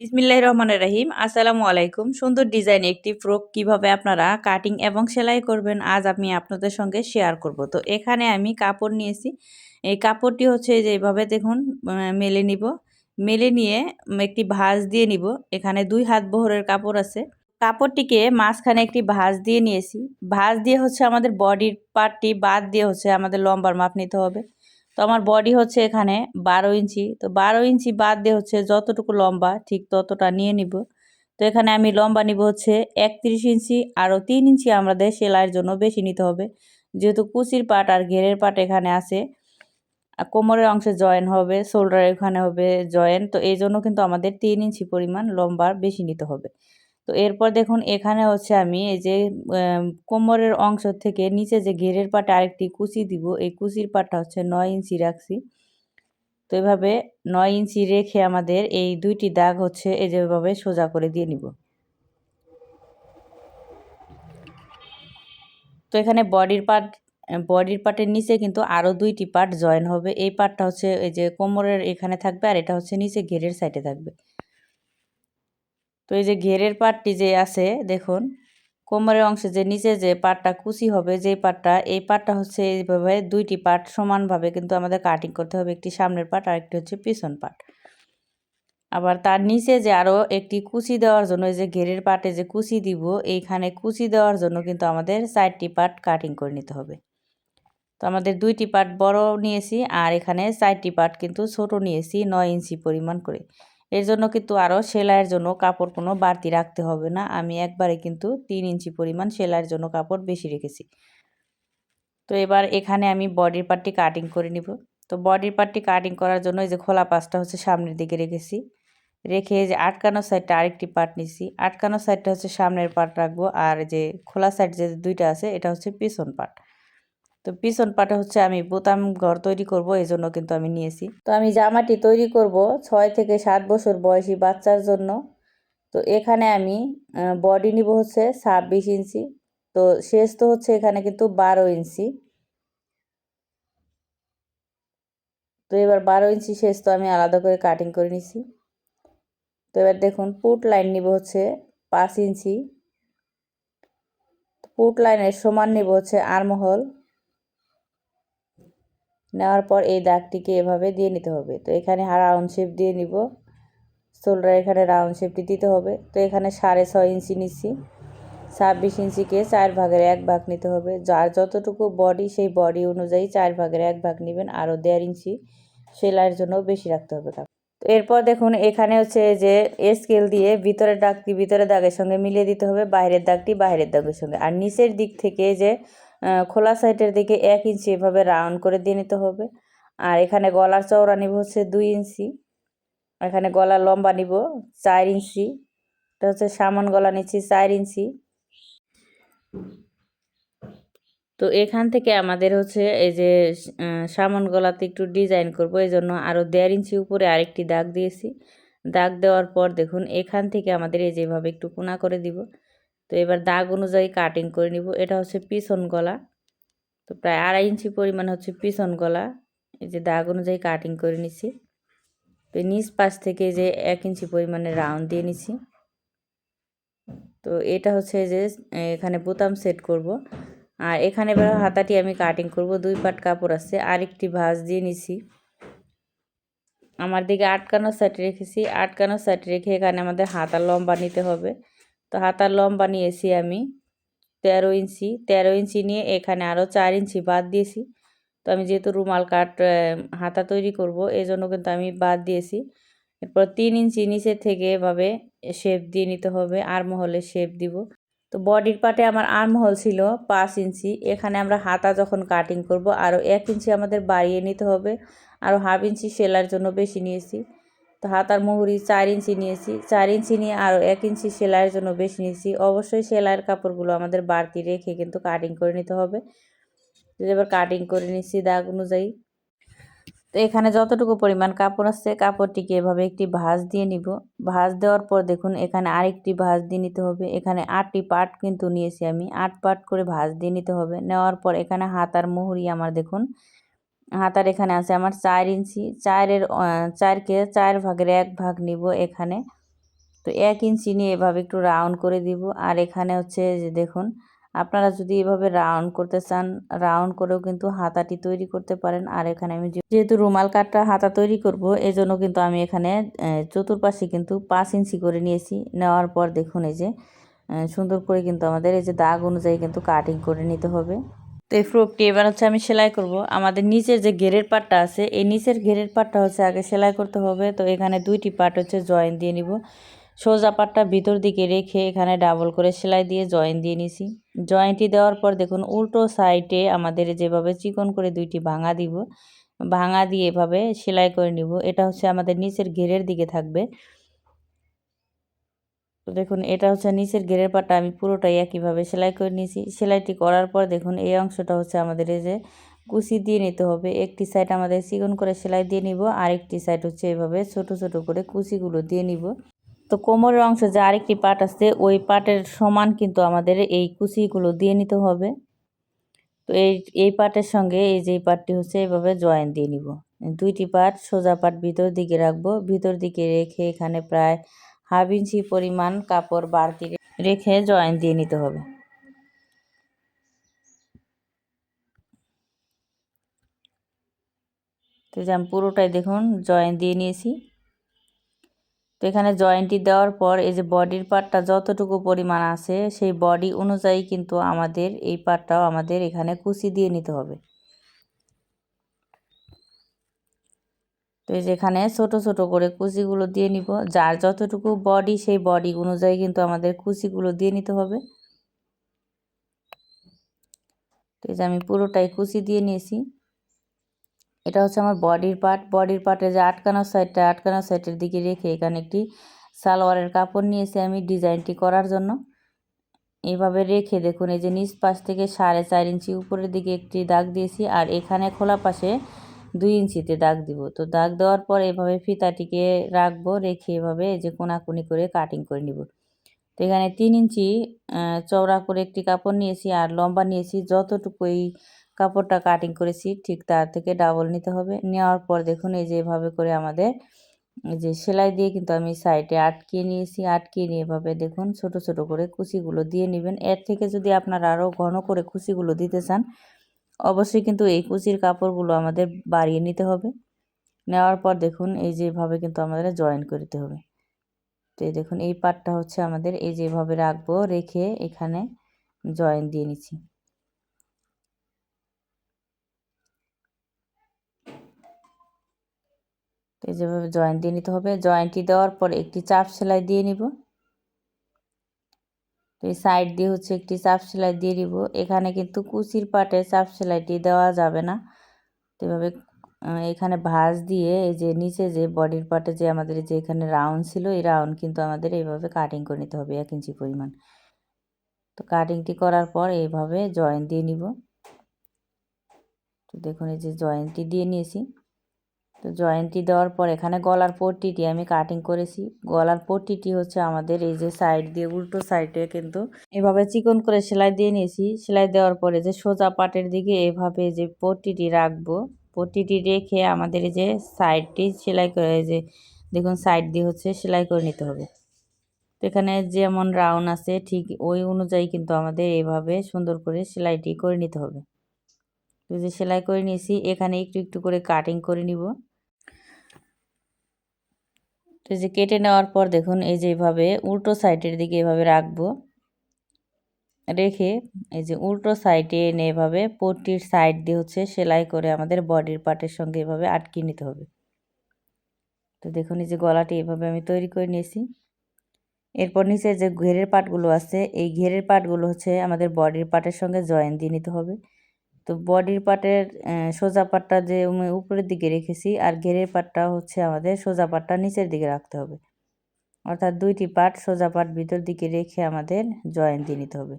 বিসমিল্লাহির রহমানির রহিম। আসসালামু আলাইকুম। সুন্দর ডিজাইন একটি ফ্রক কীভাবে আপনারা কাটিং এবং সেলাই করবেন আজ আমি আপনাদের সঙ্গে শেয়ার করব। তো এখানে আমি কাপড় নিয়েছি। এই কাপড়টি হচ্ছে যে এইভাবে দেখুন মেলে নিব। মেলে নিয়ে একটি ভাঁজ দিয়ে নিব। এখানে দুই হাত বহরের কাপড় আছে। কাপড়টিকে মাঝখানে একটি ভাঁজ দিয়ে নিয়েছি। ভাঁজ দিয়ে হচ্ছে আমাদের বডির পার্টটি বাদ দিয়ে হচ্ছে আমাদের লম্বার মাপ নিতে হবে। তো আমার বডি হচ্ছে এখানে বারো ইঞ্চি। তো বারো ইঞ্চি বাদ দিয়ে হচ্ছে যতটুকু লম্বা, ঠিক ততটা নিয়ে নিব। তো এখানে আমি লম্বা নিব হচ্ছে একত্রিশ ইঞ্চি, আরও তিন ইঞ্চি আমাদের সেলাইয়ের জন্য বেশি নিতে হবে। যেহেতু কুচির পাট আর ঘেরের পাট এখানে আছে কোমরের অংশে জয়েন হবে শোল্ডার এখানে হবে জয়েন তো এই জন্য কিন্তু আমাদের তিন ইঞ্চি পরিমাণ লম্বা বেশি নিতে হবে। তো এরপর দেখুন, এখানে হচ্ছে আমি এই যে কোমরের অংশ থেকে নিচে যে ঘেরের পাটে আরেকটি কুচি দিব, এই কুচির পাটটা হচ্ছে নয় ইঞ্চি রাখছি। তো এভাবে নয় ইঞ্চি রেখে আমাদের এই দুইটি দাগ হচ্ছে এই যেভাবে সোজা করে দিয়ে নিব। তো এখানে বডির পার্ট বডির পার্টের নিচে কিন্তু আরও দুইটি পার্ট জয়েন হবে। এই পার্টটা হচ্ছে এই যে কোমরের এখানে থাকবে আর এটা হচ্ছে নিচে ঘেরের সাইডে থাকবে। তো এই যে ঘেরের পাটটি যে আছে, দেখুন, কোমরের অংশে যে নিচে যে পাটটা কুচি হবে যেই পাটটা, এই পাটটা হচ্ছে এইভাবে দুইটি পাট সমানভাবে কিন্তু আমাদের কাটিং করতে হবে। একটি সামনের পাট আর একটি হচ্ছে পিছন পাট। আবার তার নিচে যে আরও একটি কুচি দেওয়ার জন্য যে ঘেরের পাটে যে কুচি দিব, এইখানে কুচি দেওয়ার জন্য কিন্তু আমাদের চারটি পাট কাটিং করে নিতে হবে। তো আমাদের দুইটি পাট বড় নিয়েছি, আর এখানে চারটি পাট কিন্তু ছোট নিয়েছি, নয় ইঞ্চি পরিমাণ করে। এর জন্য কিন্তু আরও সেলাইয়ের জন্য কাপড় কোনো বাড়তি রাখতে হবে না। আমি একবারে কিন্তু তিন ইঞ্চি পরিমাণ সেলাইয়ের জন্য কাপড় বেশি রেখেছি। তো এবার এখানে আমি বডির পার্টটি কাটিং করে নিব। তো বডির পার্টটি কাটিং করার জন্য এই যে খোলা পাশটা হচ্ছে সামনের দিকে রেখেছি। রেখে যে আটকানো সাইডটা আরেকটি পার্ট নিছি। আটকানো সাইডটা হচ্ছে সামনের পার্ট রাখব। আর যে খোলা সাইড যে দুইটা আছে, এটা হচ্ছে পিছন পার্ট তো পিছন পাটে হচ্ছে আমি বোতাম ঘর তৈরি করব, এই জন্য কিন্তু আমি নিয়েছি। তো আমি জামাটি তৈরি করব ছয় থেকে সাত বছর বয়সী বাচ্চার জন্য। তো এখানে আমি বডি নিব হচ্ছে ছাব্বিশ ইঞ্চি। তো শেষ তো হচ্ছে এখানে কিন্তু বারো ইঞ্চি। তো এবার বারো ইঞ্চি শেষ তো আমি আলাদা করে কাটিং করে নিছি। তো এবার দেখুন পুট লাইন নিব হচ্ছে পাঁচ ইঞ্চি। পুট লাইনের সমান নিব হচ্ছে আরমহল। নেওয়ার পর এই দাগটিকে এভাবে দিয়ে নিতে হবে। তো এখানে রাউন্ড শেপ দিয়ে নিব। শোল্ডার এখানে রাউন্ড শেপটি দিতে হবে। তো এখানে সাড়ে ছয় ইঞ্চি নিচ্ছি। ছাব্বিশ ইঞ্চিকে চার ভাগের এক ভাগ নিতে হবে। যার যতটুকু বডি সেই বডি অনুযায়ী চার ভাগের এক ভাগ নেবেন। আরও দেড় ইঞ্চি সেলাইয়ের জন্য বেশি রাখতে হবে তো এরপর দেখুন, এখানে হচ্ছে যে স্কেল দিয়ে ভিতরের দাগটি ভিতরের দাগের সঙ্গে মিলিয়ে দিতে হবে। বাইরের দাগটি বাইরের দাগের সঙ্গে। আর নিচের দিক থেকে যে খোলা সাইডের দিকে এক ইঞ্চি এভাবে রাউন্ড করে দিয়ে নিতে হবে। আর এখানে গলার চওড়া নিব হচ্ছে দুই ইঞ্চি। এখানে গলার লম্বা নিব চার ইঞ্চি। এটা হচ্ছে সামান গলা নিচ্ছি চার ইঞ্চি। তো এখান থেকে আমাদের হচ্ছে এই যে সামন গলাতে একটু ডিজাইন করব। এই জন্য আরও দেড় ইঞ্চি উপরে আরেকটি দাগ দিয়েছি। দাগ দেওয়ার পর দেখুন এখান থেকে আমাদের এই যেভাবে একটু কোনা করে দিব। তো এবার দাগ অনুযায়ী কাটিং করে নিব। এটা হচ্ছে পিছন গলা। তো প্রায় আড়াই ইঞ্চি পরিমাণ হচ্ছে পিছন গলা। এই যে দাগ অনুযায়ী কাটিং করে নিছি। তো নিচ পাশ থেকে যে এক ইঞ্চি পরিমাণে রাউন্ড দিয়ে নিছি। তো এটা হচ্ছে যে এখানে বোতাম সেট করব। আর এখানে এবার হাতাটি আমি কাটিং করব। দুই পাট কাপড় আছে। আরেকটি ভাঁজ দিয়ে নিছি। আমার দিকে আটকানো সাইড রেখেছি। আটকানো সাইড রেখে এখানে আমাদের হাতা লম্বা নিতে হবে। তো হাতার লম্বা নিয়েছি আমি তেরো ইঞ্চি তেরো ইঞ্চি নিয়ে এখানে আরও চার ইঞ্চি বাদ দিয়েছি। তো আমি যেহেতু রুমাল কাট হাতা তৈরি করব এই জন্য কিন্তু আমি বাদ দিয়েছি। এরপর তিন ইঞ্চি নিচে থেকে এভাবে শেপ দিয়ে নিতে হবে আর মহলে শেপ দিব। তো বডির পার্টে আমার আর্মহল ছিল পাঁচ ইঞ্চি, এখানে আমরা হাতা যখন কাটিং করব আরও এক ইঞ্চি আমাদের বাড়িয়ে নিতে হবে। আরও হাফ ইঞ্চি সেলার জন্য বেশি নিয়েছি। তো হাতার মুহুরি চার ইঞ্চি নিয়েছি। চার ইঞ্চি নিয়ে আরও এক ইঞ্চি সেলাইয়ের জন্য বেশি নিয়েছি। অবশ্যই সেলাইয়ের কাপড়গুলো আমাদের বাড়তি রেখে কিন্তু কাটিং করে নিতে হবে। এবার কাটিং করে নিচ্ছি দাগ অনুযায়ী। তো এখানে যতটুকু পরিমাণ কাপড় আছে, কাপড়টিকে এভাবে একটি ভাঁজ দিয়ে নিব। ভাঁজ দেওয়ার পর দেখুন, এখানে আরেকটি ভাঁজ দিয়ে নিতে হবে। এখানে আটটি পার্ট কিন্তু নিয়েছি আমি। আট পার্ট করে ভাঁজ দিয়ে নিতে হবে। নেওয়ার পর এখানে হাতার মুহুরি আমার দেখুন হাতার এখানে আছে আমার চার ইঞ্চি, চারের চারকে চার ভাগের এক ভাগ নিব এখানে। তো এক ইঞ্চি নিয়ে এভাবে একটু রাউন্ড করে দিব। আর এখানে হচ্ছে যে দেখুন, আপনারা যদি এভাবে রাউন্ড করতে চান, রাউন্ড করেও কিন্তু হাতাটি তৈরি করতে পারেন। আর এখানে আমি যেহেতু রুমাল কাটটা হাতা তৈরি করব, এজন্য কিন্তু আমি এখানে চতুর্পাশে কিন্তু পাঁচ ইঞ্চি করে নিয়েছি। নেওয়ার পর দেখুন এই যে সুন্দর করে কিন্তু আমাদের এই যে দাগ অনুযায়ী কিন্তু কাটিং করে নিতে হবে। তো এই ফ্রকটি এবার হচ্ছে আমি সেলাই করব। আমাদের নিচের যে ঘেরের পাটটা আছে, এই নিচের ঘেরের পাটটা হচ্ছে আগে সেলাই করতে হবে। তো এখানে দুইটি পাট হচ্ছে জয়েন দিয়ে নিব। সোজা পাটটা ভিতর দিকে রেখে এখানে ডাবল করে সেলাই দিয়ে জয়েন দিয়ে নিছি। জয়েন্টটি দেওয়ার পর দেখুন উল্টো সাইডে আমাদের যেভাবে চিকন করে দুইটি ভাঙা দিব, ভাঙা দিয়ে এভাবে সেলাই করে নিব। এটা হচ্ছে আমাদের নিচের ঘেরের দিকে থাকবে। তো দেখুন, এটা হচ্ছে নিচের ঘেরের পাটা আমি পুরোটাই একইভাবে সেলাই করে নিয়েছি। সেলাইটি করার পর দেখুন, এই অংশটা হচ্ছে আমাদের এই যে কুচি দিয়ে নিতে হবে। একটি সাইড আমাদের চিকন করে সেলাই দিয়ে নিব, আরেকটি সাইড হচ্ছে এভাবে ছোট ছোট করে কুচিগুলো দিয়ে নিব। তো কোমরের অংশ যে আরেকটি পাট আছে, ওই পাটের সমান কিন্তু আমাদের এই কুচিগুলো দিয়ে নিতে হবে। তো এই এই পাটের সঙ্গে এই যে পাটটি হচ্ছে এইভাবে জয়েন দিয়ে নিব। দুইটি পাট সোজা পাট ভিতর দিকে রাখব। ভিতর দিকে রেখে এখানে প্রায় হাফ ইঞ্চি পরিমাণ কাপড় বাড়তি রেখে জয়েন দিয়ে নিতে হবে। তো যে আমি পুরোটাই দেখুন, জয়েন দিয়ে নিয়েছি। তো এখানে জয়েন্টটি দেওয়ার পর এই যে বডির পার্টটা যতটুকু পরিমাণ আছে, সেই বডি অনুযায়ী কিন্তু আমাদের এই পার্টটাও আমাদের এখানে কুচি দিয়ে নিতে হবে। তো এই যেখানে ছোট ছোট করে কুচিগুলো দিয়ে নিব। যার যতটুকু বডি সেই বডি অনুযায়ী কিন্তু আমাদের কুচিগুলো দিয়ে নিতে হবে। তো এই যে আমি পুরোটাই কুচি দিয়ে নিয়েছি। এটা হচ্ছে আমার বডির পার্ট বডির পার্টে যে আটকানোর সাইডটা আটকানোর সাইডের দিকে রেখে এখানে একটি সালোয়ারের কাপড় নিয়েছি আমি ডিজাইনটি করার জন্য। এইভাবে রেখে দেখুন, এই যে নিচ পাশ থেকে সাড়ে চার ইঞ্চি উপরের দিকে একটি দাগ দিয়েছি। আর এখানে খোলা পাশে দুই ইঞ্চিতে দাগ দিব। তো দাগ দেওয়ার পর এভাবে ফিতাটিকে রাখব, রেখে এভাবে এই যে কোনাকুনি করে কাটিং করে নিব। তো এখানে তিন ইঞ্চি চওড়া করে একটি কাপড় নিয়েছি আর লম্বা নিয়েছি। যতটুকু এই কাপড়টা কাটিং করেছি ঠিক তার থেকে ডাবল নিতে হবে। নেওয়ার পর দেখুন এই যে এভাবে করে আমাদের যে সেলাই দিয়ে কিন্তু আমি সাইডে আটকিয়ে নিয়েছি। আটকিয়ে নিয়ে এভাবে দেখুন ছোট ছোট করে কুচিগুলো দিয়ে নেবেন। এর থেকে যদি আপনারা আরও ঘন করে কুচিগুলো দিতে চান অবশ্যই কিন্তু এই কুচির কাপড়গুলো আমাদের বাড়িয়ে নিতে হবে। নেওয়ার পর দেখুন এই যেভাবে কিন্তু আমাদের জয়েন করতে হবে। তো এই দেখুন, এই পাটটা হচ্ছে আমাদের এই যেভাবে রাখব, রেখে এখানে জয়েন দিয়ে নিচ্ছি। তো যেভাবে জয়েন্ট দিয়ে নিতে হবে। জয়েন্টটি দেওয়ার পর একটি চাপ সেলাই দিয়ে নিব। এই সাইড দিয়ে হচ্ছে একটি চাপ সেলাই দিয়ে দিব। এখানে কিন্তু কুচির পাটে চাপ সেলাইটি দেওয়া যাবে না। এভাবে এখানে ভাঁজ দিয়ে এই যে নিচে যে বডির পাটে যে আমাদের যে এখানে রাউন্ড ছিল, এই রাউন্ড কিন্তু আমাদের এইভাবে কাটিং করে নিতে হবে এক ইঞ্চি পরিমাণ। তো কাটিংটি করার পর এইভাবে জয়েন্ট দিয়ে নিব। তো দেখুন এই যে জয়েন্টটি দিয়ে নিয়েছি। তো জয়েন্টটি দেওয়ার পর এখানে গলার পট্টিটি আমি কাটিং করেছি। গলার পট্টিটি হচ্ছে আমাদের এই যে সাইড দিয়ে, উল্টো সাইডে কিন্তু এভাবে চিকন করে সেলাই দিয়ে নিয়েছি। সেলাই দেওয়ার পরে যে সোজা পাটের দিকে এভাবে যে পট্টিটি রাখব। পট্টিটি রেখে আমাদের এই যে সাইডটি সেলাই করে যে দেখুন সাইড দিয়ে হচ্ছে সেলাই করে নিতে হবে। তো এখানে যেমন রাউন্ড আছে, ঠিক ওই অনুযায়ী কিন্তু আমাদের এইভাবে সুন্দর করে সেলাইটি করে নিতে হবে। তো যে সেলাই করে নিয়েছি, এখানে একটু একটু করে কাটিং করে নিব। তো এই যে কেটে নেওয়ার পর দেখুন, এই যে এইভাবে উল্টো সাইডের দিকে এভাবে রাখব। রেখে এই যে উল্টো সাইডে এনে এভাবে পট্টির সাইড দিয়ে হচ্ছে সেলাই করে আমাদের বডির পার্টের সঙ্গে এভাবে আটকে নিতে হবে। তো দেখুন, এই যে গলাটি এভাবে আমি তৈরি করে নিয়েছি। এরপর নিচে যে ঘেরের পাটগুলো আছে, এই ঘেরের পাটগুলো হচ্ছে আমাদের বডির পার্টের সঙ্গে জয়েন দিয়ে নিতে হবে। তো বডির পার্টের সোজা পাটটা যে আমি উপরের দিকে রেখেছি আর ঘেরের পাটটা হচ্ছে আমাদের সোজা পাটটা নিচের দিকে রাখতে হবে। অর্থাৎ দুইটি পাট সোজা পাট ভিতর দিকে রেখে আমাদের জয়েন দিয়ে নিতে হবে।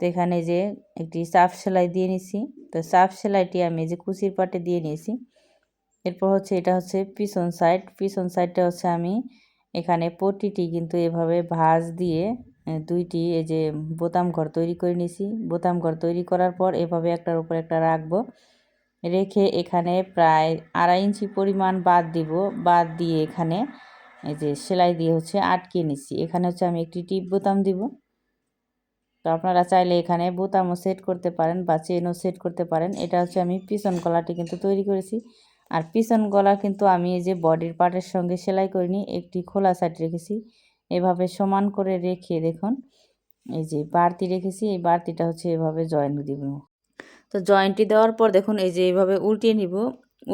তো এখানে যে একটি চাপ সেলাই দিয়ে নিছি। তো চাপ সেলাইটি আমি যে কুচির পাটে দিয়ে নিয়েছি, এরপর হচ্ছে এটা হচ্ছে পিছন সাইড পিছন সাইডটা হচ্ছে আমি এখানে পট্টিটি কিন্তু এভাবে ভাঁজ দিয়ে দুইটি, এই যে বোতাম ঘর তৈরি করে নিয়েছি বোতাম ঘর তৈরি করার পর এভাবে একটার উপর একটা রাখব। রেখে এখানে প্রায় আড়াই ইঞ্চি পরিমাণ বাদ দিব। বাদ দিয়ে এখানে এই যে সেলাই দিয়ে হচ্ছে আটকে নিচ্ছি এখানে হচ্ছে আমি একটি টিপ বোতাম দিব। তো আপনারা চাইলে এখানে বোতামও সেট করতে পারেন বা চেনও সেট করতে পারেন। এটা হচ্ছে আমি পিছন গলাটি কিন্তু তৈরি করেছি। আর পিছন গলা কিন্তু আমি এই যে বডির পার্টের সঙ্গে সেলাই করিনি, একটি খোলা সাইড রেখেছি। এভাবে সমান করে রেখে দেখুন। এই যে বাড়তি রেখেছি, এই বাড়তিটা হচ্ছে এভাবে জয়েন্ট দিব। তো জয়েন্টটি দেওয়ার পর দেখুন, এই যে এইভাবে উল্টিয়ে নিব।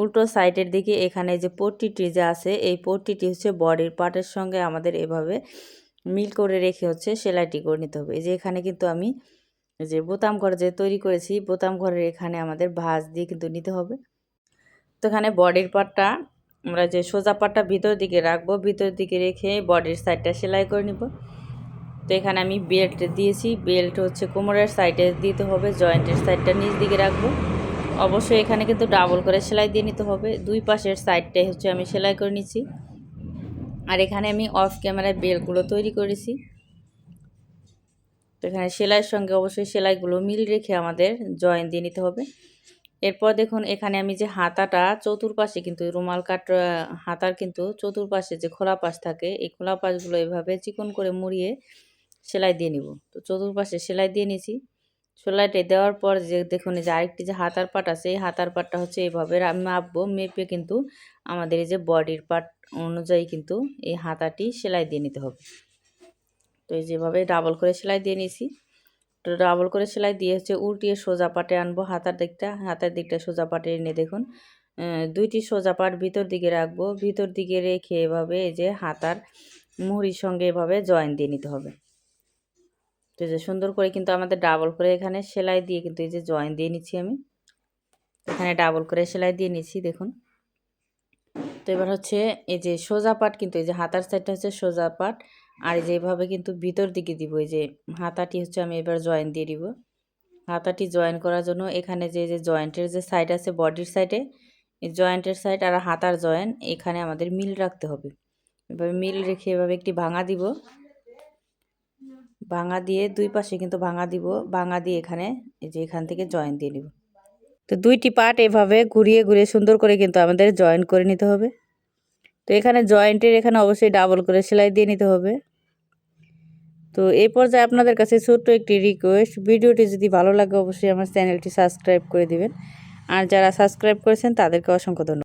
উল্টো সাইডের দিকে এখানে যে পট্টিটি যে আছে, এই পট্টিটি হচ্ছে বডির পার্টের সঙ্গে আমাদের এভাবে মিল করে রেখে হচ্ছে সেলাইটি করে নিতে হবে। এই যে এখানে কিন্তু আমি যে বোতাম ঘর যে তৈরি করেছি, বোতাম ঘরের এখানে আমাদের ভাঁজ দিয়ে কিন্তু নিতে হবে। তো এখানে বডির পার্টটা আমরা যে সোজা পাটটা ভিতর দিকে রাখব, ভিতর দিকে রেখে বডির সাইডটা সেলাই করে নিব। তো এখানে আমি বেল্ট দিয়েছি। বেল্ট হচ্ছে কোমরের সাইডে দিতে হবে জয়েন্টের সাইডটা নিচ দিকে রাখব। অবশ্যই এখানে কিন্তু ডাবল করে সেলাই দিয়ে নিতে হবে। দুই পাশের সাইডটাই হচ্ছে আমি সেলাই করে নিচ্ছি। আর এখানে আমি অফ ক্যামেরায় বেলগুলো তৈরি করেছি। তো এখানে সেলাইয়ের সঙ্গে অবশ্যই সেলাইগুলো মিল রেখে আমাদের জয়েন দিয়ে নিতে হবে। এরপর দেখুন, এখানে আমি যে হাতাটা চতুর্পাশে কিন্তু রুমাল কাট হাতার কিন্তু চতুর্পাশে যে খোলা পাশ থাকে, এই খোলা পাশগুলো এভাবে চিকন করে মুড়িয়ে সেলাই দিয়ে নিব। তো চতুর্পাশে সেলাই দিয়ে নিছি। সেলাইটা দেওয়ার পর যে দেখুন যে আরেকটি যে হাতার পাট আছে, এই হাতার পাটটা হচ্ছে এইভাবে মাপবো, মেপে কিন্তু আমাদের এই যে বডির পার্ট অনুযায়ী কিন্তু এই হাতাটি সেলাই দিয়ে নিতে হবে। তো এই যেভাবে ডাবল করে সেলাই দিয়ে তো ডাবল করে সেলাই দিয়ে হচ্ছে উল্টিয়ে সোজা পাটে আনব হাতার দিকটা। হাতের দিকটা সোজা পাটে এনে দেখুন। দুইটি সোজা পাট ভিতর দিকে রাখব। ভিতর দিকে রেখে এভাবে এই যে হাতার মুহুরির সঙ্গে এভাবে জয়েন দিয়ে নিতে হবে। তো যে সুন্দর করে কিন্তু আমাদের ডাবল করে এখানে সেলাই দিয়ে কিন্তু এই যে জয়েন দিয়ে নিচ্ছি আমি। এখানে ডাবল করে সেলাই দিয়ে নিচ্ছি, দেখুন। তো এবার হচ্ছে এই যে সোজা পাট কিন্তু এই যে হাতার সাইডটা হচ্ছে সোজা পাট। আর যেভাবে কিন্তু ভিতর দিকে দিব, এই যে হাতাটি হচ্ছে আমি এবার জয়েন দিয়ে দিব। হাতাটি জয়েন করার জন্য এখানে যে যে জয়েন্টের যে সাইড আছে বডির সাইডে এই জয়েন্টের সাইড আর হাতার জয়েন এখানে আমাদের মিল রাখতে হবে। এভাবে মিল রেখে এভাবে একটি ভাঙা দিব। ভাঙা দিয়ে দুই পাশে কিন্তু ভাঙা দিব, ভাঙা দিয়ে এখানে এই যে এখান থেকে জয়েন দিয়ে নিব। তো দুইটি পার্ট এভাবে ঘুরিয়ে ঘুরিয়ে সুন্দর করে কিন্তু আমাদের জয়েন করে নিতে হবে। তো এখানে জয়েন্টের এখানে অবশ্যই ডাবল করে সেলাই দিয়ে নিতে হবে। তো এই পর্যায়ে আপনাদের কাছে ছোট্ট একটি রিকোয়েস্ট ভিডিওটি যদি ভালো লাগে অবশ্যই আমার চ্যানেলটি সাবস্ক্রাইব করে দিবেন। আর যারা সাবস্ক্রাইব করেছেন তাদেরকে অসংখ্য ধন্যবাদ।